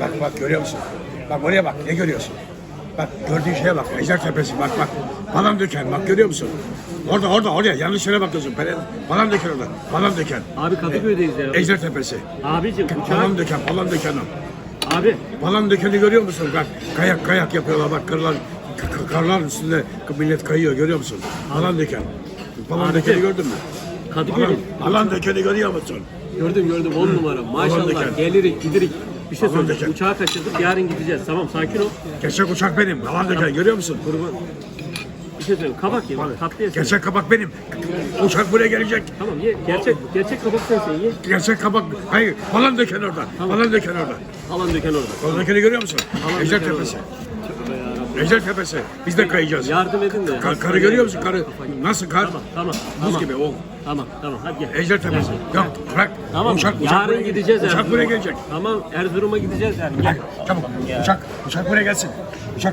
Bak bak görüyor musun? Bak oraya bak ne görüyorsun? Bak gördüğün şeye bak. Ejder Tepesi bak bak. Balam döken bak görüyor musun? Orada orada oraya yanlış yere bakıyorsun. Balam döken orada. Balam döken. Abi Kadıköy'deyiz ya. Ejder Tepesi. Abicim uçağa... Balam döken, balam döken o. Abi Balam dökeni görüyor musun? Bak kayak kayak yapıyorlar bak karlar k- karlar üstünde millet kayıyor görüyor musun? Balam döken. Balam dökeni gördün mü? Kadıköy'de. balam dökeni görüyor musun? Gördüm gördüm 10 numara. Maşallah gelirik gidirik. Bir şey Aman söyleyeceğim. döker. Uçağı kaçırdık yarın gideceğiz. Tamam sakin ol. Gerçek uçak benim. Balam döken görüyor musun? Kurban. Bir şey söyleyeyim. Kabak ye. bak, Tatlı yesin. Gerçek kabak benim. Uçak buraya gelecek. Tamam ye. Gerçek gerçek kabak sensin ye. Gerçek kabak. Hayır. Balam döken orada. Balam döken orada. Alan döken orada. Balam dökeni görüyor musun? Aman Ejder döken Tepesi. Ejder Tepesi. Biz de kayacağız. Yardım edin de. Kar, karı görüyor musun? Karı. Nasıl kar? Tamam tamam. Buz tamam. gibi o. Tamam tamam hadi gel. Ejder Tepesi. Yok bırak. Tamam. Uçak, uçak yarın buraya gideceğiz Uçak Erzurum'a. buraya gelecek. Tamam Erzurum'a gideceğiz yarın. Gel. Çabuk. Uçak, uçak buraya gelsin. Uçak